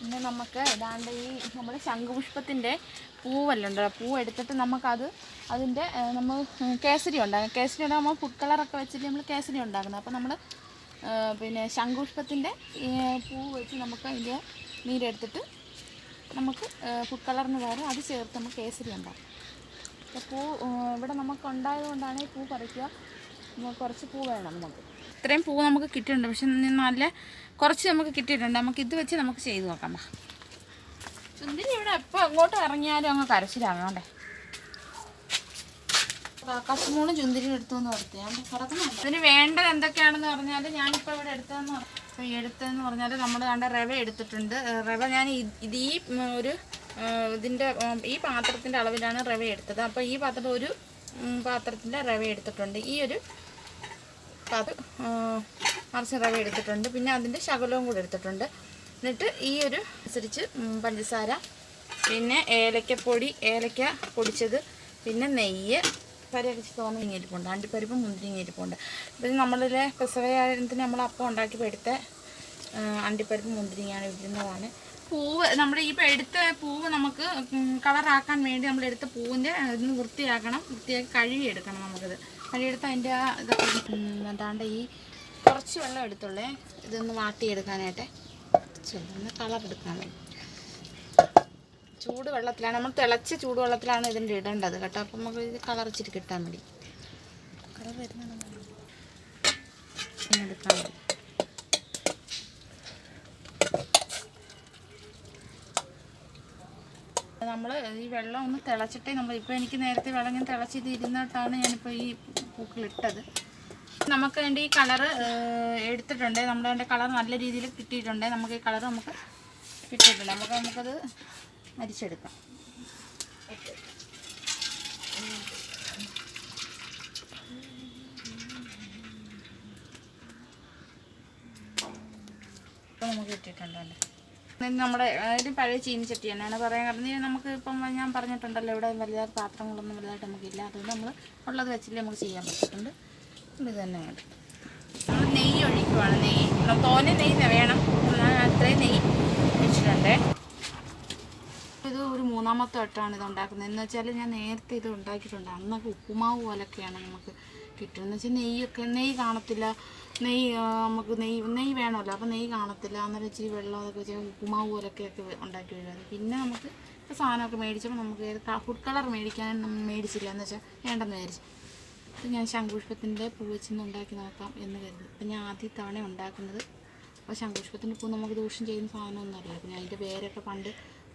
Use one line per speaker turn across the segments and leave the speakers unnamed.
പിന്നെ നമുക്ക് ഏതാണ്ട് ഈ നമ്മുടെ ശംഖുപുഷ്പത്തിന്റെ പൂവല്ലുണ്ട് പൂ എടുത്തിട്ട് നമുക്കത് അതിന്റെ നമ്മൾ കേസരി ഉണ്ടാകും കേസരി ഉണ്ടാകുമ്പോൾ ഫുഡ് കളറൊക്കെ വെച്ചിട്ട് നമ്മൾ കേസരി ഉണ്ടാക്കുന്നത് അപ്പോൾ നമ്മൾ പിന്നെ ശംഖുപുഷ്പത്തിന്റെ പൂ വെച്ച് നമുക്ക് അതിന്റെ നീരെടുത്തിട്ട് നമുക്ക് ഫുഡ് കളറിന് പകരം അത് ചേർത്ത് നമുക്ക് കേസരി ഉണ്ടാക്കും. അപ്പോൾ പൂ ഇവിടെ നമുക്ക് ഉണ്ടായതുകൊണ്ടാണ് ഈ പൂ പറിക്കുക. കുറച്ച് പൂ വേണം നമുക്ക്. ഇത്രയും പൂ നമുക്ക് കിട്ടിയിട്ടുണ്ട്. പക്ഷെ നല്ല കുറച്ച് നമുക്ക് കിട്ടിയിട്ടുണ്ട്. നമുക്ക് ഇത് വെച്ച് നമുക്ക് ചെയ്ത് നോക്കാം. ചുന്തിരി ഇവിടെ എപ്പോൾ അങ്ങോട്ട് ഇറങ്ങിയാലും അങ്ങ് കരച്ചിലാകണ്ടേ കശുമൂണും ചുന്തിരിയും എടുത്തുവന്ന് പറഞ്ഞു ഞാൻ കിടക്കുന്നുണ്ട്. ഇതിന് വേണ്ടത് എന്തൊക്കെയാണെന്ന് പറഞ്ഞാൽ ഞാനിപ്പോൾ ഇവിടെ എടുത്തതെന്ന് ഈ എടുത്തതെന്ന് പറഞ്ഞാൽ നമ്മൾ കണ്ട റവ എടുത്തിട്ടുണ്ട്. റവ ഞാൻ ഇത് ഈ ഒരു ഇതിന്റെ ഈ പാത്രത്തിന്റെ അളവിലാണ് റവ എടുത്തത്. അപ്പോൾ ഈ പാത്രം ഒരു പാത്രത്തിന്റെ റവ എടുത്തിട്ടുണ്ട്. ഈ ഒരു മറിച്ച് റവ എടുത്തിട്ടുണ്ട്. പിന്നെ അതിന്റെ ശകലവും കൂടെ എടുത്തിട്ടുണ്ട്. എന്നിട്ട് ഈ ഒരു അനുസരിച്ച് പഞ്ചസാര പിന്നെ ഏലക്കപ്പൊടി ഏലക്ക പൊടിച്ചത് പിന്നെ നെയ്യ് പരിഹരിച്ച് തോന്നിങ്ങി ഇരിപ്പുണ്ട് അണ്ടിപ്പരിപ്പ് മുന്തിരിങ്ങി ഇരിപ്പുണ്ട് ഇത് നമ്മളിലെ പെസവയായതിന് നമ്മൾ അപ്പം ഉണ്ടാക്കി എടുത്ത അണ്ടിപ്പരിപ്പ് മുന്തിരിങ്ങയാണ് ഇടുന്നതാണ്. പൂവ് നമ്മുടെ ഇപ്പോൾ എടുത്ത പൂവ് നമുക്ക് കളറാക്കാൻ വേണ്ടി നമ്മൾ എടുത്ത പൂവിന്റെ ഇതൊന്ന് വൃത്തിയാക്കണം. വൃത്തിയാക്കി കഴുകിയെടുക്കണം നമുക്കിത്. കഴുകിയെടുത്ത് അതിന്റെ ആ എന്താണ്ട് ഈ കുറച്ച് വെള്ളം എടുത്തുള്ളേ ഇതൊന്ന് വാട്ടിയെടുക്കാനായിട്ട്. ചെന്ന് കളർ എടുക്കാൻ വേണ്ടി ചൂട് വെള്ളത്തിലാണ് നമ്മൾ തിളച്ച ചൂട് വെള്ളത്തിലാണ് ഇതിന്റെ ഇടേണ്ടത് കേട്ടോ. അപ്പം നമുക്ക് ഇത് കളർ ഇച്ചിരി കിട്ടാൻ വേണ്ടി. കളർ വരുന്നതാണ് എടുക്കാൻ മതി നമ്മൾ ഈ വെള്ളം ഒന്ന് തിളച്ചിട്ടേ നമ്മൾ ഇപ്പോൾ എനിക്ക് നേരത്തെ വെള്ളം ഞാൻ തിളച്ചിട്ട് ഇരുന്നിട്ടാണ് ഞാനിപ്പോൾ ഈ പൂക്കളിട്ടത്. നമുക്ക് വേണ്ടി ഈ കളറ് എടുത്തിട്ടുണ്ട്. നമ്മുടെ അതിന്റെ കളർ നല്ല രീതിയിൽ കിട്ടിയിട്ടുണ്ട്. നമുക്ക് ഈ കളർ നമുക്ക് കിട്ടിയിട്ടുണ്ട്. നമുക്ക് നമുക്കത് അരിച്ചെടുക്കാം. നമുക്ക് കിട്ടിയിട്ടുണ്ടല്ലേ നമ്മുടെ അതായത് പഴയ ചീനിച്ചട്ടി തന്നെയാണ് പറയാൻ കാരണം നമുക്ക് ഇപ്പം ഞാൻ പറഞ്ഞിട്ടുണ്ടല്ലോ ഇവിടെ വലിയ പാത്രങ്ങളൊന്നും വലുതായിട്ട് നമുക്കില്ല. അതുകൊണ്ട് നമ്മൾ ഉള്ളത് വെച്ചില്ലേ നമുക്ക് ചെയ്യാൻ പറ്റുന്നുണ്ട് ഇത് തന്നെ നമ്മൾ നെയ്യ് ഒഴിക്കുവാണ് നെയ്യ്. തോന നെയ്യ് വേണം. അത്രയും നെയ്യ് ഒഴിച്ചിട്ടുണ്ട്. ഇത് ഒരു മൂന്നാമത്തെ വട്ടമാണ് ഇത് ഉണ്ടാക്കുന്നത്. എന്ന് വെച്ചാൽ ഞാൻ നേരത്തെ ഇത് ഉണ്ടാക്കിയിട്ടുണ്ട്. അന്നൊക്കെ ഉപ്പുമാവ് പോലൊക്കെയാണ് നമുക്ക് കിട്ടുന്നത് എന്ന് വെച്ചാൽ നെയ്യൊക്കെ നെയ്യ് കാണത്തില്ല. നെയ്യ് നമുക്ക് നെയ്യ് നെയ്യ് വേണമല്ലോ. അപ്പോൾ നെയ്യ് കാണത്തില്ല. അന്നേരം ഇച്ചിരി വെള്ളം അതൊക്കെ വെച്ച് ഉപ്പുമാവ് പോലൊക്കെ ഒക്കെ ഉണ്ടാക്കി വരുമായിരുന്നു പിന്നെ നമുക്ക് സാധനമൊക്കെ മേടിച്ചപ്പോൾ നമുക്ക് ഫുഡ് കളർ മേടിക്കാൻ മേടിച്ചില്ല. എന്ന് വെച്ചാൽ വേണ്ടെന്ന് വിചാരിച്ചു. അപ്പോൾ ഞാൻ ശംഖുഷ്പത്തിന്റെ പൂ വെച്ചൊന്ന് ഉണ്ടാക്കി നോക്കാം എന്ന് കരുതി. അപ്പോൾ ഞാൻ ആദ്യ തവണ ഉണ്ടാക്കുന്നത്. അപ്പോൾ ശംഖുഷ്പത്തിന്റെ പൂ നമുക്ക് ദൂഷ്യം ചെയ്യുന്ന സാധനമൊന്നും അറിയില്ല അപ്പോൾ ഞാൻ അതിന്റെ പേരൊക്കെ പണ്ട്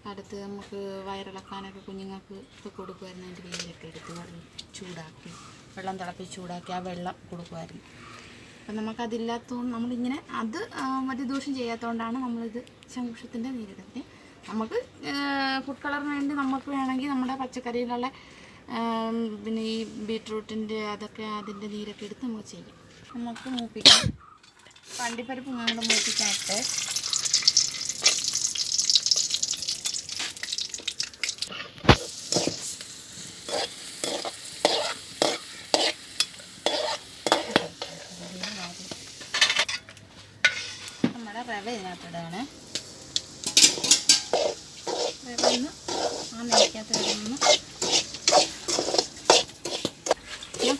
കാലത്ത് നമുക്ക് വയറിളക്കാനൊക്കെ കുഞ്ഞുങ്ങൾക്ക് ഒക്കെ കൊടുക്കുമായിരുന്നു അതിന്റെ വേരൊക്കെ എടുത്ത് വെള്ളം ചൂടാക്കി വെള്ളം തിളപ്പിച്ച് ചൂടാക്കി ആ വെള്ളം കൊടുക്കുമായിരുന്നു. അപ്പം നമുക്കതില്ലാത്തതുകൊണ്ട് നമ്മളിങ്ങനെ അത് വലിയ ദോഷം ചെയ്യാത്തതുകൊണ്ടാണ് നമ്മളിത് ശംഖുപുഷ്പത്തിന്റെ നീരിടുന്നത് നമുക്ക് ഫുഡ് കളറിന് വേണ്ടി നമുക്ക് വേണമെങ്കിൽ നമ്മുടെ പച്ചക്കറിയിലുള്ള പിന്നെ ഈ ബീട്രൂട്ടിന്റെ അതൊക്കെ അതിന്റെ നീരൊക്കെ എടുത്ത് നമുക്ക് ചെയ്യാം. നമുക്ക് മൂപ്പിക്കാം. പണ്ടിപ്പരിപ്പ് നമ്മൾ മൂപ്പിക്കാനായിട്ട് നമ്മുടെ റവ ഇതിനകത്തിടുകയാണ് റവ ഒന്ന് ആ നെയ്ക്കകത്ത്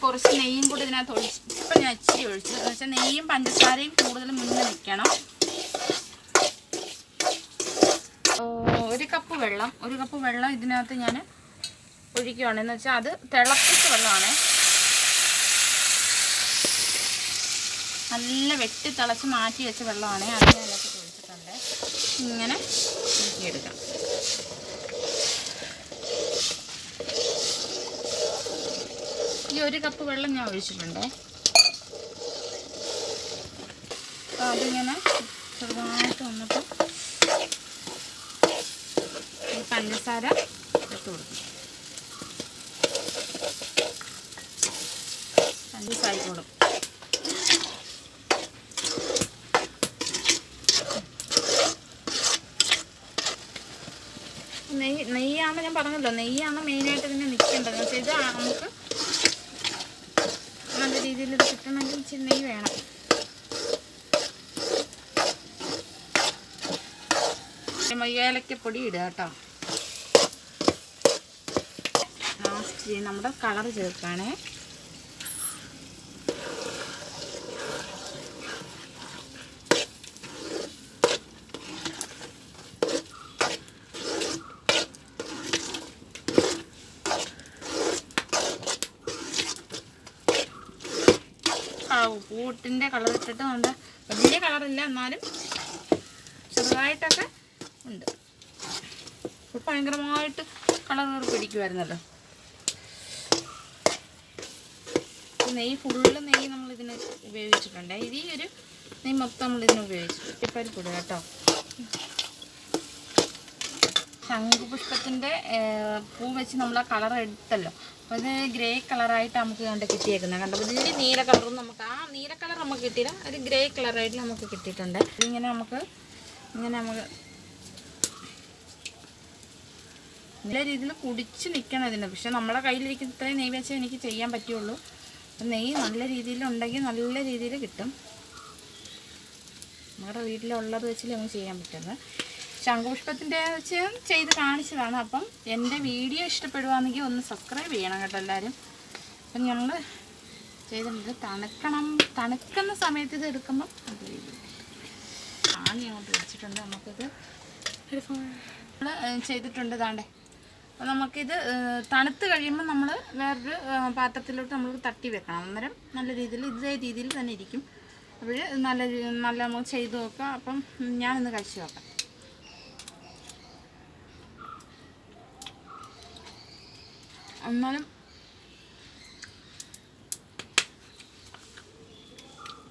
കുറച്ച് നെയ്യും കൂടി ഇതിനകത്ത് ഒഴിച്ച് ഇപ്പം ഞാൻ ഇച്ചിരി ഒഴിച്ചു. എന്ന് വെച്ചാൽ നെയ്യും പഞ്ചസാരയും കൂടുതൽ മുന്നിൽ നിൽക്കണം. ഒരു കപ്പ് വെള്ളം ഒരു കപ്പ് വെള്ളം ഇതിനകത്ത് ഞാൻ ഒഴിക്കുകയാണ് എന്ന് വെച്ചാൽ അത് തിളപ്പിച്ച വെള്ളമാണ്. നല്ല വെട്ടി തിളച്ച് മാറ്റി വെച്ച വെള്ളമാണ് അത് ഞാൻ അതിനകത്ത് ഒഴിച്ചിട്ടുണ്ട്. ഇങ്ങനെ എടുക്കാം ഈ ഒരു കപ്പ് വെള്ളം ഞാൻ ഒഴിച്ചിട്ടുണ്ട്. അപ്പോൾ അതിങ്ങനെ ചെറുതായിട്ട് വന്നപ്പോൾ പഞ്ചസാര ഇട്ട് കൊടുക്കും. പഞ്ചസാരക്കോളും നെയ്യ് നെയ്യാണ് ഞാൻ പറഞ്ഞല്ലോ നെയ്യാണ് മെയിനായിട്ട് ഇതിനെ നിൽക്കേണ്ടത്. പക്ഷേ ഇത് നമുക്ക് നല്ല രീതിയിൽ ഇത് കിട്ടണമെങ്കിൽ ഇച്ചിരി നെയ്യ് വേണം. ഏലക്കപ്പൊടി ഇടുക കേട്ടോ. ലാസ്റ്റ് നമ്മുടെ കളർ ചേർക്കാണേ പൂട്ടിന്റെ കളർ ഇട്ടിട്ട് നമ്മുടെ വലിയ കളറില്ല എന്നാലും ചെറുതായിട്ടൊക്കെ ഉണ്ട്. ഭയങ്കരമായിട്ട് കളർ കയറി പിടിക്കുമായിരുന്നല്ലോ നെയ്യ് ഫുള്ള് നെയ്യ് നമ്മൾ ഇതിന് ഉപയോഗിച്ചിട്ടുണ്ട്. ഇതീ ഒരു നെയ്യ് മൊത്തം നമ്മൾ ഇതിന് ഉപയോഗിച്ചു പരിപ്പിടുക കേട്ടോ. ശംഖുപുഷ്പത്തിന്റെ പൂ വെച്ച് നമ്മൾ ആ കളർ എടുത്തല്ലോ. അപ്പോൾ ഇത് ഗ്രേ കളറായിട്ട് നമുക്ക് കണ്ട് കിട്ടിയേക്കുന്നത് കണ്ടോ? ഇതിന്റെ നീല കളറും നമുക്ക് ആ നീല കളർ നമുക്ക് കിട്ടിയില്ല. ഒരു ഗ്രേ കളറായിട്ട് നമുക്ക് കിട്ടിയിട്ടുണ്ട്. ഇതിങ്ങനെ നമുക്ക് ഇങ്ങനെ നമുക്ക് നല്ല രീതിയിൽ കുടിച്ച് നിൽക്കണം ഇതിന്. പക്ഷെ നമ്മുടെ കയ്യിലിരിക്കുന്ന ഇത്രയും നെയ്യ് വെച്ചേ എനിക്ക് ചെയ്യാൻ പറ്റുള്ളൂ. നെയ്യ് നല്ല രീതിയിൽ ഉണ്ടെങ്കിൽ നല്ല രീതിയിൽ കിട്ടും. നമ്മുടെ വീട്ടിലുള്ളത് വെച്ചിൽ നമുക്ക് ചെയ്യാൻ പറ്റുന്നത്. ശംഖുപുഷ്പത്തിന്റെ ചെയ്ത് കാണിച്ചതാണ്. അപ്പം എന്റെ വീഡിയോ ഇഷ്ടപ്പെടുവാണെങ്കിൽ ഒന്ന് സബ്സ്ക്രൈബ് ചെയ്യണം കേട്ടോ എല്ലാവരും. അപ്പം ഞങ്ങൾ ചെയ്തിട്ടുണ്ട്. തണുക്കണം തണുക്കുന്ന സമയത്ത് ഇത് എടുക്കുമ്പം ആണി അങ്ങോട്ട് വെച്ചിട്ടുണ്ട്. നമുക്കിത് നമ്മൾ ചെയ്തിട്ടുണ്ട് താണ്ടേ അപ്പോൾ നമുക്കിത് തണുത്ത് കഴിയുമ്പോൾ നമ്മൾ വേറൊരു പാത്രത്തിലോട്ട് നമ്മൾ തട്ടി വെക്കണം. അന്നേരം നല്ല രീതിയിൽ ഇതേ രീതിയിൽ തന്നെ ഇരിക്കും. അപ്പോൾ നല്ല നല്ല നമുക്ക് ചെയ്ത് നോക്കാം അപ്പം ഞാനൊന്ന് കഴിച്ച് നോക്കാം. എന്നാലും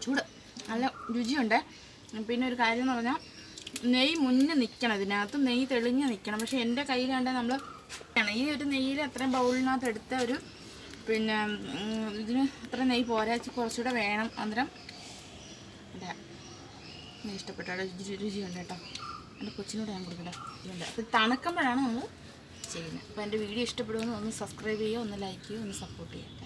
ചൂട്. നല്ല രുചിയുണ്ട്. പിന്നെ ഒരു കാര്യം എന്ന് പറഞ്ഞാൽ നെയ്യ് മുന്നേ നിൽക്കണം ഇതിനകത്ത്. നെയ്യ് തെളിഞ്ഞ് നിൽക്കണം പക്ഷേ എന്റെ കയ്യിലാണ്ട് നമ്മൾ ഈ ഒരു നെയ്യിൽ അത്രയും ബൗളിനകത്ത് എടുത്ത ഒരു പിന്നെ ഇതിന് അത്ര നെയ്യ് പോരാച്ച് കുറച്ചുകൂടെ വേണം അന്നേരം. അതെ. ഇഷ്ടപ്പെട്ട രുചി രുചിയുണ്ട് കേട്ടോ. എന്റെ കൊച്ചിനോട് ഞാൻ കൊടുക്കട്ടെ. ഇതുണ്ട്. അപ്പോൾ തണുക്കുമ്പോഴാണ് നമ്മൾ ചെയ്യുന്നത്. അപ്പോൾ എന്റെ വീഡിയോ ഇഷ്ടപ്പെടുമെന്ന് ഒന്ന് സബ്സ്ക്രൈബ് ചെയ്യുക ഒന്ന് ലൈക്ക് ചെയ്യുക ഒന്ന് സപ്പോർട്ട് ചെയ്യുക.